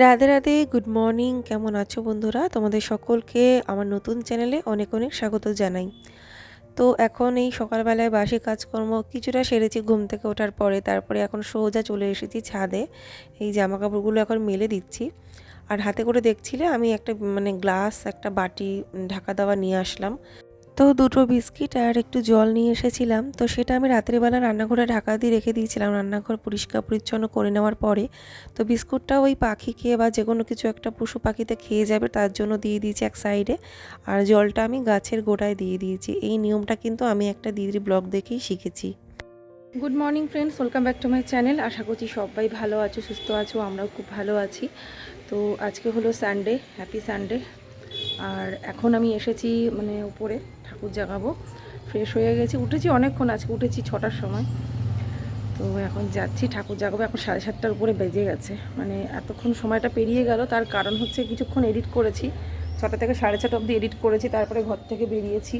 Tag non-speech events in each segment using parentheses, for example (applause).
Radhe Radhe good morning কেমন আছো বন্ধুরা? তোমাদের সকলকে আমার নতুন চ্যানেলে অনেক অনেক স্বাগত জানাই। তো এখন এই সকালবেলায় বাসি কাজকর্ম কিছুটা সেরেছি ঘুম থেকে ওঠার পরে, তারপরে এখন সোজা চলে এসেছি ছাদে। এই জামা কাপড়গুলো এখন মেলে দিচ্ছি। আর হাতে করে দেখছিলে আমি একটা মানে গ্লাস একটা বাটি ঢাকা দেওয়া নিয়ে আসলাম। তো দুটো বিস্কিট আর একটু জল নিয়ে এসেছিলাম। তো সেটা আমি রাত্রিবেলা রান্নাঘরে ঢাকা দিয়ে রেখে দিয়েছিলাম। রান্নাঘর পরিষ্কার পরিচ্ছন্ন করে নেওয়ার পরে তো বিস্কুটটা ওই পাখিকে বা যে কোনো কিছু একটা পশু পাখিতে খেয়ে যাবে তার জন্য দিয়ে দিয়েছি এক সাইডে। আর জলটা আমি গাছের গোড়ায় দিয়ে দিয়েছি। এই নিয়মটা কিন্তু আমি একটা দিদির ব্লগ দেখেই শিখেছি। Good morning friends welcome back to my channel আশা করছি সবাই ভালো আছো, সুস্থ আছো, আমরাও খুব ভালো আছি। তো আজকে হলো সানডে হ্যাপি সানডে আর এখন আমি এসেছি মানে উপরে। ঠাকুর জাগাবো ফ্রেশ হয়ে গেছি। উঠেছি অনেকক্ষণ আজকে, উঠেছি ছটার সময়। তো এখন যাচ্ছি, ঠাকুর জাগাবো। এখন সাড়ে সাতটার উপরে বেজে গেছে। মানে এতক্ষণ সময়টা পেরিয়ে গেল। তার কারণ হচ্ছে কিছুক্ষণ এডিট করেছি। ছটা থেকে সাড়ে ছটা অবধি এডিট করেছি। তারপরে ঘর থেকে বেরিয়েছি।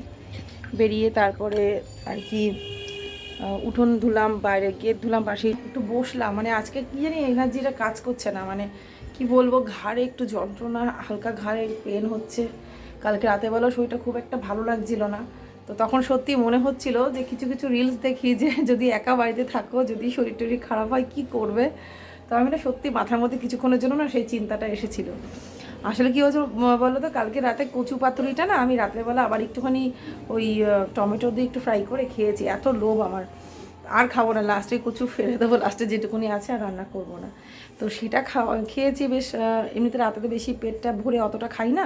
বেরিয়ে তারপরে আর কি উঠোন ধুলাম, বাইরে গেট ধুলাম, পাশে একটু বসলাম। মানে আজকে কি জানি এনার্জিটা কাজ করছে না। মানে কি বলব, ঘাড়ে একটু যন্ত্রণা, হালকা ঘাড়ে পেন হচ্ছে। কালকে রাতেবেলাও শরীরটা খুব একটা ভালো লাগছিল না। তো তখন সত্যি মনে হচ্ছিল যে কিছু কিছু রিলস দেখি যে যদি একা বাড়িতে থাকো, যদি শরীর টরীর খারাপ হয়, কি করবে? তো আমি না সত্যি মাথার মধ্যে কিছুক্ষণের জন্য না সেই চিন্তাটা এসেছিল। আসলে কী হয়েছে বলো তো কালকে রাতে কচু পাতুরিটা না আমি রাত্রেবেলা আবার একটুখানি ওই টমেটো দিয়ে একটু ফ্রাই করে খেয়েছি। এত লোভ আমার। আর খাব না লাস্টে কচু ফেলে দেবো লাস্টে যেটুকুনি আছে আর রান্না করব না। তো সেটা খাওয়া, খেয়েছি বেশ এমনিতে রাতে তো বেশি পেটটা ভরে অতটা খাই না।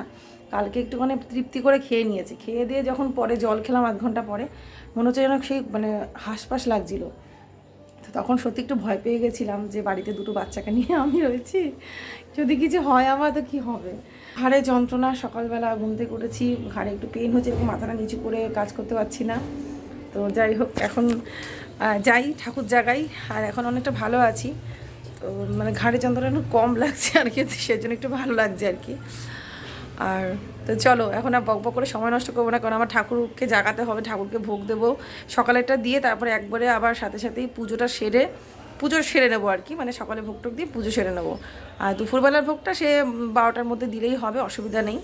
কালকে একটুখানি তৃপ্তি করে খেয়ে নিয়েছি। খেয়ে দিয়ে যখন পরে জল খেলাম আধ ঘণ্টা পরে, মনে হচ্ছে যেন সেই মানে হাঁসপাস লাগছিল। তো তখন সত্যি একটু ভয় পেয়ে গেছিলাম যে বাড়িতে দুটো বাচ্চাকে নিয়ে আমি রয়েছি। যদি কিছু হয় আমার, তো কী হবে? ঘাড়ে যন্ত্রণা, সকালবেলা ঘুম থেকে উঠেছি, ঘাড়ে একটু পেন হচ্ছে এরকম মাথাটা নিচু করে কাজ করতে পারছি না। তো যাই হোক, এখন যাই ঠাকুর জাগাই, আর এখন অনেকটা ভালো আছি। তো মানে ঘাড়ে যন্ত্রণা কম লাগছে আর কি সেজন্য একটু ভালো লাগছে আর কি। আর তো চলো, এখন আর বক বক করে সময় নষ্ট করব না, কারণ আমার ঠাকুরকে জাগাতে হবে, ঠাকুরকে ভোগ দেবো। সকালেরটা দিয়ে তারপরে একবারে আবার সাথে সাথেই পুজোটা সেরে, পুজো সেরে নেব আর কি মানে সকালে ভোগ টোক দিয়ে পুজো সেরে নেব। আর দুপুরবেলার ভোগটা সে বারোটার মধ্যে দিলেই হবে, অসুবিধা নেই।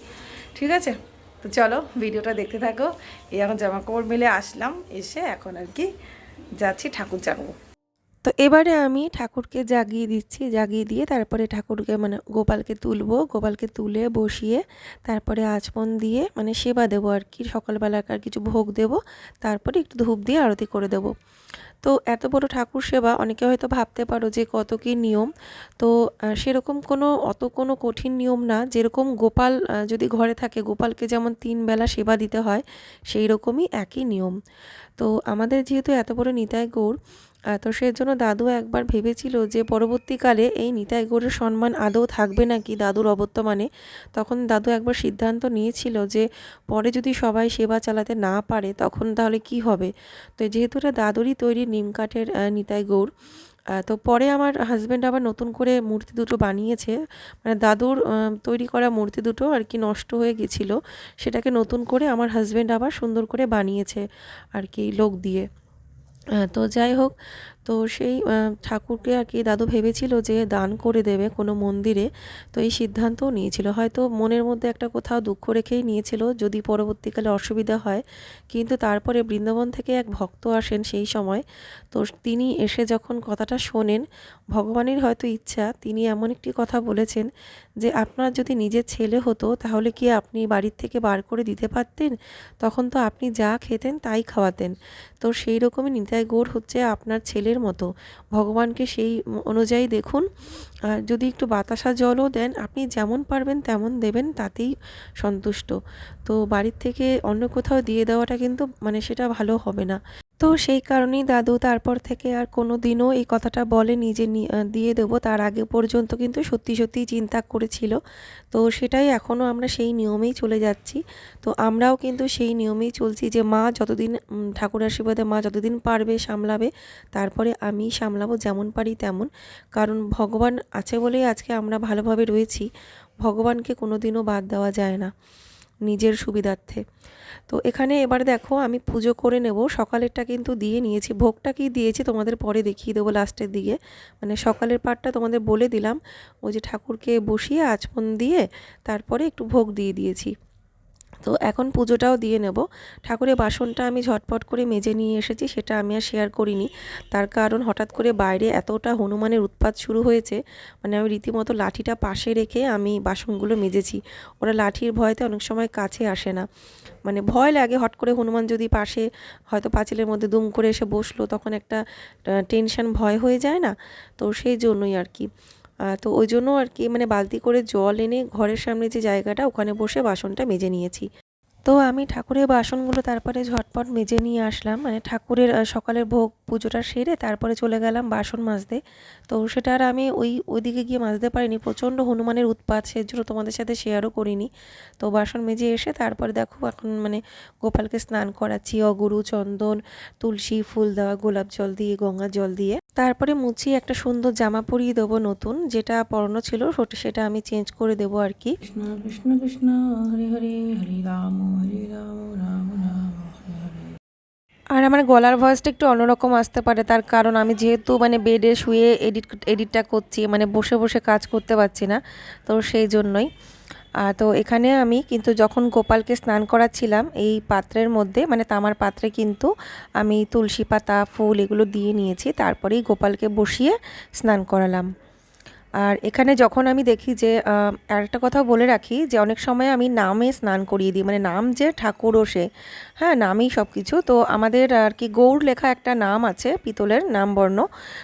ঠিক আছে? তো চলো, ভিডিওটা দেখতে থাকো। এই এখন জামা কাপড় মিলে আসলাম, এসে এখন আর কি যাচ্ছি ঠাকুর জাগবো তো এবারে আমি ঠাকুরকে জাগিয়ে দিচ্ছি জাগিয়ে দিয়ে তারপরে ঠাকুরকে মানে গোপালকে তুলবো। গোপালকে তুলে বসিয়ে তারপরে আচমন দিয়ে মানে সেবা দেবো আর কি সকালবেলাকার কিছু ভোগ দেবো তারপরে একটু ধূপ দিয়ে আরতি করে দেবো। তো এত বড় ঠাকুর সেবা অনেকে হয়তো ভাবতে পারো যে কত কী নিয়ম। তো সেরকম কোনো অত কোনো কঠিন নিয়ম না। যেরকম গোপাল যদি ঘরে থাকে গোপালকে যেমন তিন বেলা সেবা দিতে হয় সেই রকমই একই নিয়ম। তো আমাদের যেহেতু এত বড় নিতাই আহ, তো সেই জন্য দাদু একবার ভেবেছিল যে পরবর্তীকালে এই নিতাই গৌরের সম্মান আদৌ থাকবে নাকি দাদুর অবর্তমানে? তখন দাদু একবার সিদ্ধান্ত নিয়েছিল যে পরে যদি সবাই সেবা চালাতে না পারে তখন তাহলে কি হবে? তো যেহেতু এটা দাদুরই তৈরি নিমকাঠের নিতাই গৌর তো পরে আমার হাজব্যান্ড আবার নতুন করে মূর্তি দুটো বানিয়েছে। মানে দাদুর তৈরি করা মূর্তি দুটো আর কি নষ্ট হয়ে গেছিল। সেটাকে নতুন করে আমার হাজব্যান্ড আবার সুন্দর করে বানিয়েছে আর কি লোক দিয়ে। তো যাই হোক তো সেই ঠাকুরকে আর কি দাদু ভেবেছিল যে দান করে দেবে কোনো মন্দিরে, তো এই সিদ্ধান্তও নিয়েছিল। হয়তো মনের মধ্যে একটা কোথাও দুঃখ রেখেই নিয়েছিল, যদি পরবর্তীকালে অসুবিধা হয়। কিন্তু তারপরে বৃন্দাবন থেকে এক ভক্ত আসেন সেই সময়। তো তিনি এসে যখন কথাটা শোনেন, ভগবানের হয়তো ইচ্ছা, তিনি এমন একটি কথা বলেছেন যে, আপনার যদি নিজের ছেলে হতো, তাহলে কি আপনি বাড়ির থেকে বার করে দিতে পারতেন? তখন তো আপনি যা খেতেন তাই খাওয়াতেন। তো সেই রকমই নিতাই গৌর হচ্ছে আপনার ছেলের মতো। ভগবানকে সেই অনুযায়ী দেখুন। আর যদি একটু বাতাসা জলও দেন, আপনি যেমন পারবেন তেমন দেবেন, তাতেই সন্তুষ্ট। তো বাড়ির থেকে অন্য কোথাও দিয়ে দেওয়াটা কিন্তু মানে সেটা ভালো হবে না। তো সেই কারণেই দাদু তারপর থেকে আর কোনো দিনও এই কথাটা বলেনি যে নি- আহ, দিয়ে দেবো। তার আগে পর্যন্ত কিন্তু সত্যি সত্যিই চিন্তা করেছিল। তো সেটাই এখনও আমরা সেই নিয়মেই চলে যাচ্ছি। তো আমরাও কিন্তু সেই নিয়মেই চলছি যে মা যতদিন ঠাকুর আশীর্বাদে মা যতদিন পারবে সামলাবে তারপরে আমি সামলাবো যেমন পারি তেমন। কারণ ভগবান আছে বলেই আজকে আমরা ভালোভাবে রয়েছি। ভগবানকে কোনো দিনও বাদ দেওয়া যায় না। নিজের সুবিধার্থে। তো এখানে এবার দেখো আমি পুজো করে নেব, সকালেরটা কিন্তু দিয়ে নিয়েছি। ভোগটা কি দিয়েছি তোমাদের পরে দেখিয়ে দেবো লাস্টের দিকে। মানে সকালের পাটটা তোমাদের বলে দিলাম, ওই যে ঠাকুরকে বসিয়ে আচমন দিয়ে তারপরে একটু ভোগ দিয়ে দিয়েছি। তো এখন পুজোটাও দিয়ে নেব। ঠাকুরের বাসনটা আমি ঝটপট করে মেজে নিয়ে এসেছি, সেটা আমি আর শেয়ার করিনি। তার কারণ হঠাৎ করে বাইরে এতটা হনুমানের উৎপাত শুরু হয়েছে মানে আমি রীতিমতো লাঠিটা পাশে রেখে আমি বাসনগুলো মেজেছি। ওরা লাঠির ভয়তে অনেক সময় কাছে আসে না। মানে ভয় লাগে হট করে হনুমান যদি পাশে, হয়তো পাঁচিলের মধ্যে দুম করে এসে বসল, তখন একটা টেনশন ভয় হয়ে যায় না? তো সেই জন্যই আর কি। তো ওই জন্য আর কি মানে বালতি করে জল এনে ঘরের সামনে যে জায়গাটা, ওখানে বসে বাসনটা মেজে নিয়েছি। তো আমি ঠাকুরের বাসনগুলো তারপরে ঝটপট মেজে নিয়ে আসলাম। মানে ঠাকুরের সকালের ভোগ পুজোটা সেরে তারপরে চলে গেলাম বাসন মাজতে। তো সেটা আর আমি ওই, ওইদিকে গিয়ে মাজতে পারিনি। প্রচণ্ড হনুমানের উৎপাত সেজন্য তোমাদের সাথে শেয়ারও করিনি। তো বাসন মেজে এসে তারপরে দেখো এখন মানে গোপালকে স্নান করাচ্ছি। অগুরু, চন্দন, তুলসী, ফুল দেওয়া, গোলাপ জল দিয়ে, গঙ্গা জল দিয়ে। তারপরে মুছি একটা সুন্দর জামা পরিয়ে দেবো নতুন যেটা পরানো ছিল সেটা আমি চেঞ্জ করে দেবো আর কি। কৃষ্ণ কৃষ্ণ কৃষ্ণ হরে হরে হরে রাম হরে রাম রাম রাম আর আমার গলার ভয়েসটা একটু অন্যরকম আসতে পারে তার কারণ আমি যেহেতু মানে বেডে শুয়ে এডিট এডিটটা করছি মানে বসে বসে কাজ করতে পারছি না তো সেই জন্যই। তো এখানে আমি কিন্তু যখন গোপালকে স্নান করাচ্ছিলাম, এই পাত্রের মধ্যে মানে তামার পাত্রে কিন্তু আমি তুলসী পাতা, ফুল এগুলো দিয়ে নিয়েছি। তারপরেই গোপালকে বসিয়ে স্নান করালাম। আর এখানে যখন আমি দেখি যে আর একটা কথা বলে রাখি যে, অনেক সময় আমি নামে স্নান করিয়ে দিই। মানে নাম যে ঠাকুরও সে হ্যাঁ নামই সব কিছু তো আমাদের আর কি গৌর লেখা একটা নাম আছে, পিতলের নামবর্ণ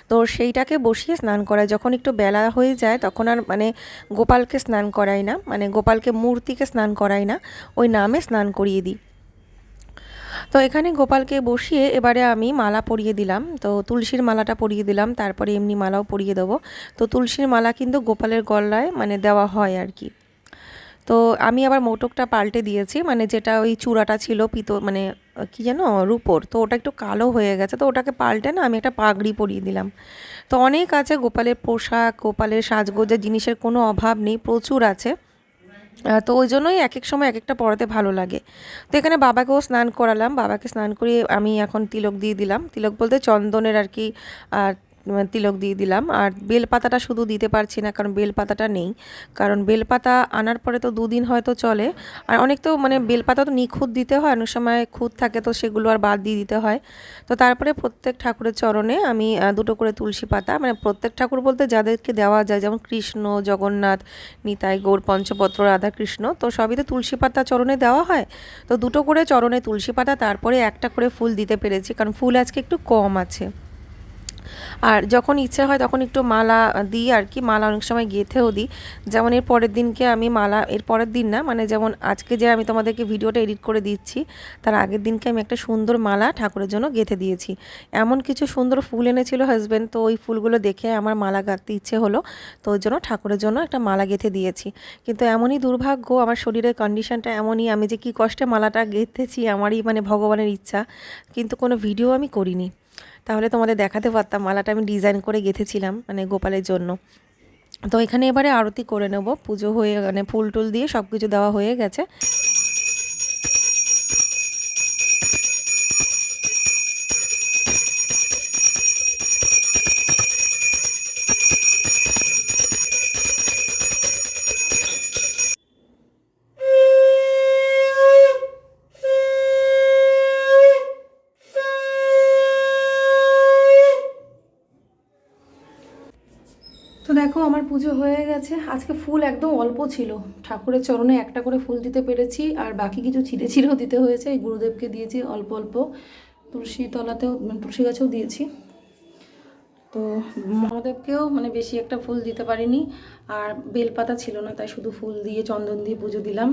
তো সেইটাকে বসিয়ে স্নান করায় যখন একটু বেলা হয়ে যায়, তখন আর মানে গোপালকে স্নান করাই না। মানে গোপালকে মূর্তিকে স্নান করাই না। ওই নামে স্নান করিয়ে দিই। তো এখানে গোপালকে বসিয়ে এবারে আমি মালা পরিয়ে দিলাম। তো তুলসীর মালাটা পরিয়ে দিলাম, তারপরে এমনি মালাও পরিয়ে দেবো। তো তুলসীর মালা কিন্তু গোপালের গলায় মানে দেওয়া হয় আর কি। তো আমি আবার মোটকটা পাল্টে দিয়েছি মানে যেটা ওই চূড়াটা ছিল পিতো মানে কি যেন রুপোর, তো ওটা একটু কালো হয়ে গেছে, তো ওটাকে পাল্টে না আমি একটা পাগড়ি পরিয়ে দিলাম। তো অনেক আছে গোপালের পোশাক, গোপালের সাজগোজের জিনিসের কোনো অভাব নেই, প্রচুর আছে। তো ওই জন্যই এক এক সময় এক একটা পড়াতে ভালো লাগে। তো এখানে বাবাকেও স্নান করালাম। বাবাকে স্নান করিয়ে আমি এখন তিলক দিয়ে দিলাম। তিলক বলতে চন্দনের আর কি তিলক দিয়ে দিলাম। আর বেলপাতাটা শুধু দিতে পারছি না, কারণ বেলপাতাটা নেই। কারণ বেলপাতা আনার পরে তো দুদিন হয়তো চলে। আর অনেক তো মানে বেলপাতা তো নিখুঁত দিতে হয়, অনেক সময় খুঁত থাকে তো সেগুলো আর বাদ দিয়ে দিতে হয়। তো তারপরে প্রত্যেক ঠাকুরের চরণে আমি দুটো করে তুলসী পাতা মানে প্রত্যেক ঠাকুর বলতে যাদেরকে দেওয়া যায়, যেমন কৃষ্ণ, জগন্নাথ, নিতাই, গৌর, পঞ্চপত্র, রাধাকৃষ্ণ, তো সবই তো তুলসী পাতা চরণে দেওয়া হয়। তো দুটো করে চরণে তুলসী পাতা, তারপরে একটা করে ফুল দিতে পেরেছি, কারণ ফুল আজকে একটু কম আছে। আর যখন ইচ্ছে হয় তখন একটু মালা দিই আর কি, মালা অনেক সময় গেঁথেও দিই। যেমন এর পরের দিনকে আমি মালা, এর পরের দিন না মানে যেমন আজকে যে আমি তোমাদেরকে ভিডিওটা এডিট করে দিচ্ছি, তার আগের দিনকে আমি একটা সুন্দর মালা ঠাকুরের জন্য গেঁথে দিয়েছি। এমন কিছু সুন্দর ফুল এনেছিল হাজব্যান্ড তো ওই ফুলগুলো দেখে আমার মালা গাঁথতে ইচ্ছে হলো, তো ওই জন্য ঠাকুরের জন্য একটা মালা গেঁথে দিয়েছি। কিন্তু এমনই দুর্ভাগ্য, আমার শরীরের কন্ডিশনটা এমনই, আমি যে কী কষ্টে মালাটা গেঁথেছি, আমারই মানে ভগবানের ইচ্ছা, কিন্তু কোনো ভিডিও আমি করিনি। তাহলে তোমাদের দেখাতে পারতাম। মালাটা আমি ডিজাইন করে গেঁথেছিলাম মানে গোপালের জন্য। তো এখানে এবারে আরতি করে নেব। পুজো হয়ে মানে ফুল টুল দিয়ে সব কিছু দেওয়া হয়ে গেছে। দেখো, আমার পুজো হয়ে গেছে। আজকে ফুল একদম অল্প ছিল। ঠাকুরের চরণে একটা করে ফুল দিতে পেরেছি, আর বাকি কিছু ছিঁড়ে ছিঁড়েও দিতে হয়েছে। গুরুদেবকে দিয়েছি অল্প অল্প। তুলসী তলাতেও মানে তুলসী গাছেও দিয়েছি। তো মহাদেবকেও মানে বেশি একটা ফুল দিতে পারিনি, আর বেলপাতা ছিল না, তাই শুধু ফুল দিয়ে, চন্দন দিয়ে পুজো দিলাম।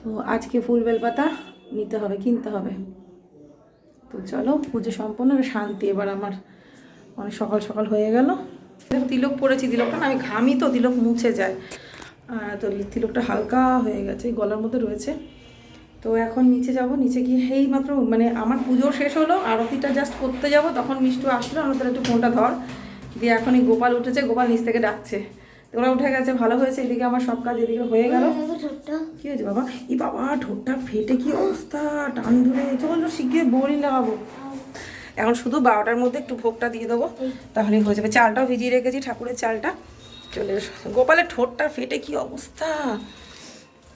তো আজকে ফুল বেলপাতা নিতে হবে, কিনতে হবে। তো চলো, পুজো সম্পূর্ণ শান্তি এবার আমার। অনেক সকাল সকাল হয়ে গেল। তিলক পরেছি তিলকটা না আমি ঘামি তো তিলক মুছে যায়। তো তিলকটা হালকা হয়ে গেছে গলার মধ্যে রয়েছে। তো এখন নিচে যাব নিচে গিয়ে হেই মাত্র মানে আমার পুজো শেষ হলো আরতিটা জাস্ট করতে যাব তখন মিষ্টু আসলো আমার একটু ফোনটা ধর। দিয়ে এখন এই গোপাল উঠেছে গোপাল নিচ থেকে ডাকছে। তোমরা উঠে গেছে ভালো হয়েছে এদিকে আমার সব কাজ এদিকে হয়ে গেল। কি হয়েছে বাবা? ই বাবা ঠোঁটটা ফেটে কি অবস্থা? টান ধরে চল তো শিখিয়ে বোরিং লাগাবো। এখন শুধু বারোটার মধ্যে একটু ভোগটা দিয়ে দেবো, তাহলেই হয়ে যাবে। চালটাও ভিজিয়ে রেখেছি, ঠাকুরের চালটা। চলে গোপালের ঠোঁটটা ফেটে কি অবস্থা?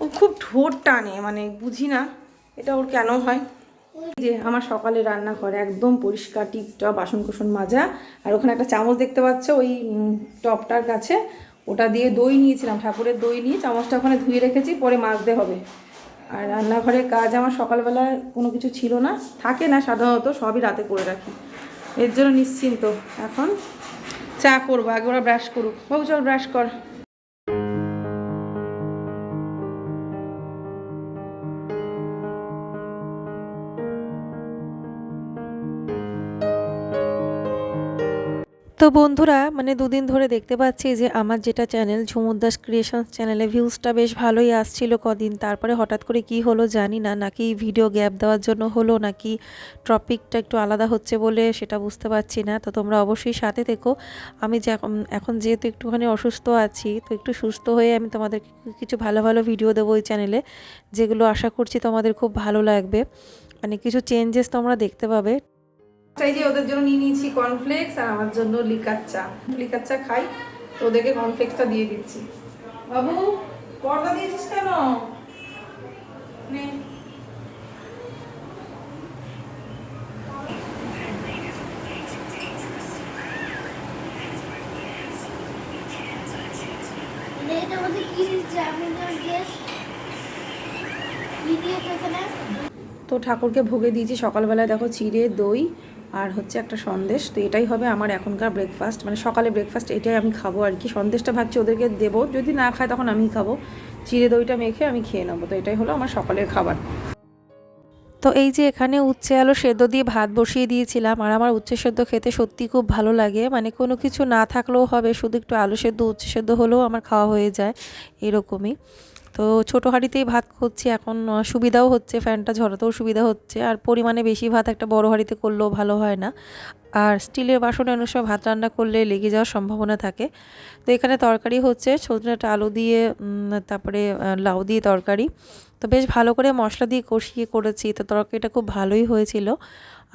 ও খুব ঠোঁট টানে মানে বুঝি না এটা ওর কেন হয়। যে আমার সকালে রান্না করে একদম পরিষ্কার, টিপটপ বাসন কোসন মাজা, আর ওখানে একটা চামচ দেখতে পাচ্ছ, ওই টপটার কাছে। ওটা দিয়ে দই নিয়েছিলাম, ঠাকুরের দই নিয়ে চামচটা ওখানে ধুয়ে রেখেছি, পরে মাজতে হবে। আর রান্নাঘরের কাজ আমার সকালবেলা কোনো কিছু ছিল না, থাকে না সাধারণত, সবই রাতে করে রাখি। এর জন্য নিশ্চিন্ত। এখন চা করব, আগে ওরা ব্রাশ করুক। বাবু, চল ব্রাশ কর। তো বন্ধুরা মানে দুদিন ধরে দেখতে পাচ্ছি যে আমার যেটা চ্যানেল ঝুমুর দাস ক্রিয়েশনস চ্যানেলে ভিউজটা বেশ ভালোই আসছিল কদিন। তারপরে হঠাৎ করে কি হলো জানি না, নাকি ভিডিও গ্যাপ দেওয়ার জন্য হলো, নাকি টপিকটা একটু আলাদা হচ্ছে বলে সেটা বুঝতে পারছি না। তো তোমরা অবশ্যই সাথে থেকো। আমি এখন যেহেতু একটুখানি অসুস্থ আছি, তো একটু সুস্থ হয়ে আমি তোমাদের কিছু ভালো ভালো ভিডিও দেবো ওই চ্যানেলে, যেগুলো আশা করছি তোমাদের খুব ভালো লাগবে। মানে কিছু চেঞ্জেস তোমরা দেখতে পাবে। এই যে ওদের জন্য নিয়ে নিয়েছি কর্নফ্লেক্স আর আমার জন্য লিকার চা। লিকার চা খাই তো ওদেরকে কর্নফ্লেক্সটা দিয়ে দিচ্ছি। বাবু পর্দা দিয়েছিস কেন? তো ঠাকুরকে ভোগে দিয়েছি সকালবেলায় দেখো চিড়ে দই আর হচ্ছে একটা সন্দেশ, তো এটাই হবে আমার এখনকার ব্রেকফাস্ট মানে সকালে ব্রেকফাস্ট এটাই আমি খাব আর কি। সন্দেশটা ভাবছি ওদেরকে দেবো, যদি না খায় তখন আমি খাব। চিড়ে দইটা মেখে আমি খেয়ে নেব, তো এটাই হলো আমার সকালের খাবার। তো এই যে এখানে উচ্ছে, আলু সেদ্ধ দিয়ে ভাত বসিয়ে দিয়েছিলাম, আর আমার উচ্ছে সেদ্ধ খেতে সত্যি খুব ভালো লাগে। মানে কোনো কিছু না থাকলেও হবে, শুধু একটু আলু সেদ্ধ, উচ্ছে সেদ্ধ হলেও আমার খাওয়া হয়ে যায়, এরকমই। তো ছোটো হাঁড়িতেই ভাত করছি, এখন সুবিধাও হচ্ছে, ফ্যানটা ঝরাতেও সুবিধা হচ্ছে, আর পরিমাণে বেশি ভাত একটা বড় হাঁড়িতে করলেও ভালো হয় না। আর স্টিলের বাসনে অনেক সময় ভাত রান্না করলে লেগে যাওয়ার সম্ভাবনা থাকে। তো এখানে তরকারি হচ্ছে, সজনেটা আলু দিয়ে তারপরে লাউ দিয়ে তরকারি। তো বেশ ভালো করে মশলা দিয়ে কষিয়ে করেছি, তো তরকারিটা খুব ভালোই হয়েছিল।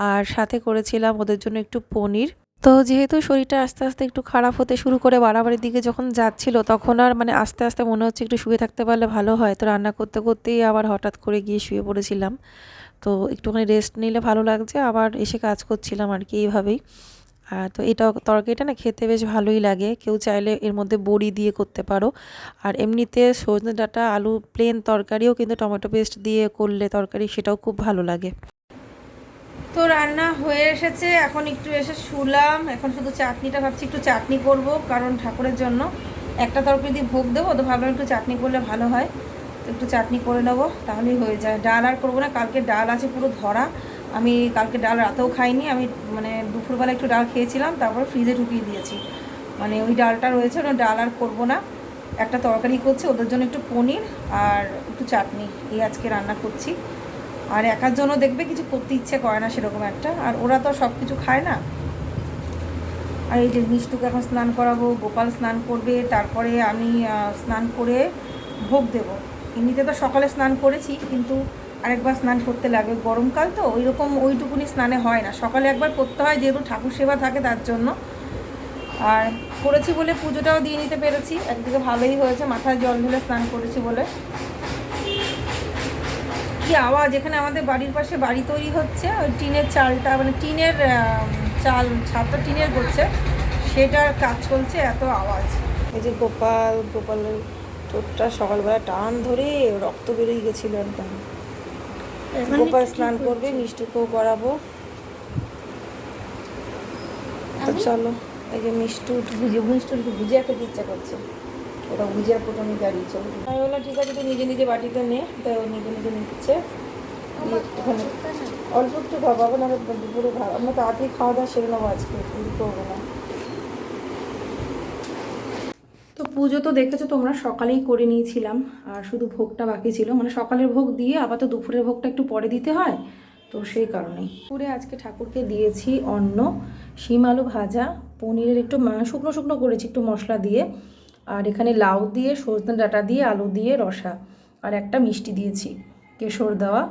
আর সাথে করেছিলাম ওদের জন্য একটু পনির। তো যেহেতু শরীরটা আস্তে আস্তে একটু খারাপ হতে শুরু করে বাড়াবাড়ির দিকে যখন যাচ্ছিল, তখন আর মানে আস্তে আস্তে মনে হচ্ছে একটু শুয়ে থাকতে পারলে ভালো হয়। তো রান্না করতে করতেই আবার হঠাৎ করে গিয়ে শুয়ে পড়েছিলাম। তো একটুখানি রেস্ট নিলে ভালো লাগছে, আবার এসে কাজ করছিলাম আর কি এইভাবেই। আর তো এটা তরকারিটা না খেতে বেশ ভালোই লাগে। কেউ চাইলে এর মধ্যে বড়ি দিয়ে করতে পারো। আর এমনিতে সজনে ডাঁটা, আলু প্লেন তরকারিও কিন্তু টমেটো পেস্ট দিয়ে করলে তরকারি সেটাও খুব ভালো লাগে। তো রান্না হয়ে এসেছে, এখন একটু এসে শুলাম। এখন শুধু চাটনিটা ভাবছি, একটু চাটনি করব, কারণ ঠাকুরের জন্য একটা তরকারি দিয়ে ভোগ দেবো, তো ভাবলাম একটু চাটনি করলে ভালো হয়। তো একটু চাটনি করে নেব, তাহলেই হয়ে যায়। ডাল আর করব না, কালকে ডাল আছে পুরো ধরা। আমি কালকে ডাল রাতেও খাইনি, আমি মানে দুপুরবেলা একটু ডাল খেয়েছিলাম, তারপর ফ্রিজে ঢুকিয়ে দিয়েছি। মানে ওই ডালটা রয়েছে, ওটা ডাল আর করব না। একটা তরকারি করছি, ওদের জন্য একটু পনির আর একটু চাটনি, এই আজকে রান্না করছি। আর একার জন্য দেখবে কিছু করতে ইচ্ছে করে না সেরকম একটা। আর ওরা তো সব কিছু খায় না। আর এই যে মিষ্টুকে এখন স্নান করাবো, গোপাল স্নান করবে, তারপরে আমি স্নান করে ভোগ দেব। এমনিতে তো সকালে স্নান করেছি, কিন্তু আরেকবার স্নান করতে লাগে গরমকাল তো ওই রকম ওইটুকুনি স্নানে হয় না। সকালে একবার করতে হয়, যেহেতু ঠাকুর সেবা থাকে তার জন্য। আর করেছি বলে পুজোটাও দিয়ে নিতে পেরেছি। একদিকে ভালোই হয়েছে, মাথায় জল ঢেলে স্নান করেছি বলে। কি আওয়াজ এখানে আমাদের বাড়ির পাশে বাড়ি তৈরি হচ্ছে ওই টিনের চালটা মানে টিনের চাল ছাদটা টিনের করছে সেটার কাজ চলছে এত আওয়াজ এই যে গোপাল গোপালের ঠোঁটটা সকালবেলা টান ধরে রক্ত বেরিয়ে গেছিল একদম গোপাল স্নান করবে মিষ্টুকেও করাবো তো চলো এই যে মিষ্টু ভুজিয়া মিষ্টু একটু ভুজিয়া খেতে ইচ্ছা করছে ওটা ভুজিয়ার প্রথমে দাঁড়িয়ে চলো আমি বললাম ঠিক আছে তুই নিজে নিজে বাটিতে নে। তাই ও নিজে নিজে নিচ্ছে। একটুখানি অল্প একটু খাব না দুপুরে খাব আমরা তাড়াতাড়ি খাওয়া দাওয়া সেরে নেব আজকে দেরি করব না। তো পুজো তো দেখেছ তোমরা সকালেই করে নিয়েছিলাম। আর শুধু ভোগটা বাকি ছিল। মানে সকালের ভোগ দিয়ে আবার তো দুপুরের ভোগটা একটু পরে দিতে হয় তো সেই কারণেই। পুরে আজকে ঠাকুরকে দিয়েছি অন্ন শিম আলু ভাজা পনিরের একটু শুকনো শুকনো করেছি একটু মশলা দিয়ে। আর এখানে লাউ দিয়ে সজনে ডাঁটা দিয়ে, আলু দিয়ে রসা আর একটা মিষ্টি দিয়েছি, কেশর দেওয়া।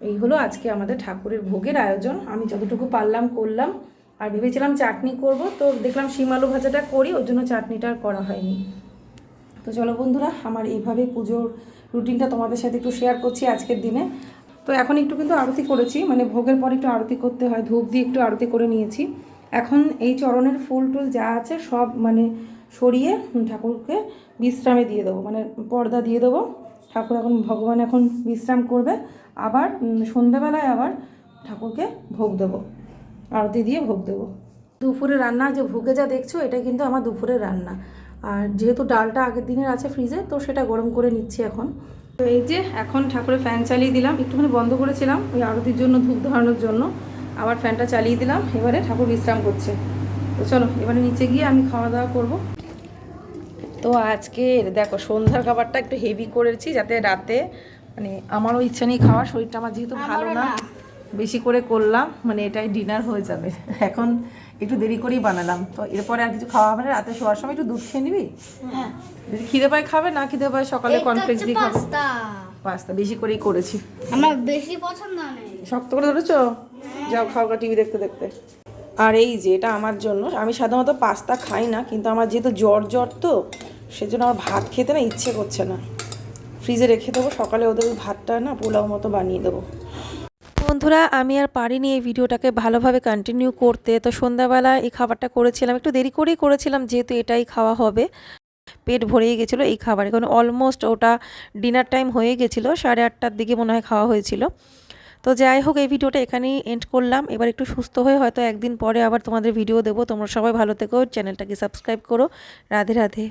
এই হলো আজকে আমাদের ঠাকুরের ভোগের আয়োজন। আমি যতটুকু পারলাম করলাম আর ভেবেছিলাম চাটনি করব, তো দেখলাম শিম আলু ভাজাটা করি, ওর জন্য চাটনিটা আর করা হয়নি। তো চলো বন্ধুরা, আমার এইভাবে পুজোর রুটিনটা তোমাদের সাথে একটু শেয়ার করছি আজকের দিনে। তো এখন একটু কিন্তু আরতি করেছি মানে ভোগের পর একটু আরতি করতে হয়, ধূপ দিয়ে একটু আরতি করে নিয়েছি। এখন এই চরণের ফুল টুল যা আছে সব মানে সরিয়ে ঠাকুরকে বিশ্রামে দিয়ে দেবো মানে পর্দা দিয়ে দেবো। ঠাকুর এখন, ভগবান এখন বিশ্রাম করবে। আবার সন্ধ্যাবেলায় আবার ঠাকুরকে ভোগ দেবো, আরতি দিয়ে ভোগ দেবো। দুপুরে রান্না, যে ভোগে যা দেখছ, এটা কিন্তু আমার দুপুরের রান্না। আর যেহেতু ডালটা আগের দিনের আছে ফ্রিজে, তো সেটা গরম করে নিচ্ছি এখন। তো এই যে, এখন ঠাকুরের ফ্যান চালিয়ে দিলাম। একটুখানি বন্ধ করেছিলাম, ওই আরতির জন্য, ধূপ ধরানোর জন্য। আবার ফ্যানটা চালিয়ে দিলাম, এবারে ঠাকুর বিশ্রাম করছে। তো চলো, এবারে নিচে গিয়ে আমি খাওয়া দাওয়া করব। তো আজকে দেখো সন্ধ্যার খাবারটা একটু হেভি করেছি যাতে রাতে মানে আমারও ইচ্ছা নেই খাওয়ার শরীরটা আমার যেহেতু ভালো না বেশি করে করলাম মানে এটাই ডিনার হয়ে যাবে। (laughs) এখন একটু দেরি করেই বানালাম। তো এরপরে আর কিছু খাওয়া হবে না রাতে শোয়ার সময় একটু দুধ খেয়ে নিবি? হ্যাঁ। যদি খিদে পায় খাবে না খিদে পায় সকালে কনফ্লেক্স দিয়ে খাবে। পাস্তা পাস্তা বেশি করেই করেছি। আমার বেশি পছন্দ নেই। শক্ত করে ধরেছো? যাও খাওয়া টিভি দেখতে দেখতে। আর এই যে, এটা আমার জন্য। আমি সাধারণত পাস্তা খাই না, কিন্তু আমার যেহেতু জ্বর জ্বর তো, সেজন্য আমার ভাত খেতে না ইচ্ছে করছে না। ফ্রিজে রেখে দেবো, সকালে ওদের ওই ভাতটা না পোলাও মতো বানিয়ে দেবো। বন্ধুরা, আমি আর পারিনি এই ভিডিওটাকে ভালোভাবে কন্টিনিউ করতে। তো সন্ধ্যাবেলা এই খাবারটা করেছিলাম, একটু দেরি করেই করেছিলাম, যেহেতু এটাই খাওয়া হবে। পেট ভরেই গেছিল এই খাবারে। কারণ অলমোস্ট ওটা ডিনার টাইম হয়ে গেছিল, সাড়ে আটটার দিকে মনে হয় খাওয়া হয়েছিল। তো যাই হোক, এই ভিডিওটা এখানেই এন্ড করলাম। এবার একটু সুস্থ হয়ে হয়তো একদিন পরে আবার তোমাদের ভিডিও দেবো। তোমরা সবাই ভালো থেকো। চ্যানেলটাকে সাবস্ক্রাইব করো। রাধে রাধে।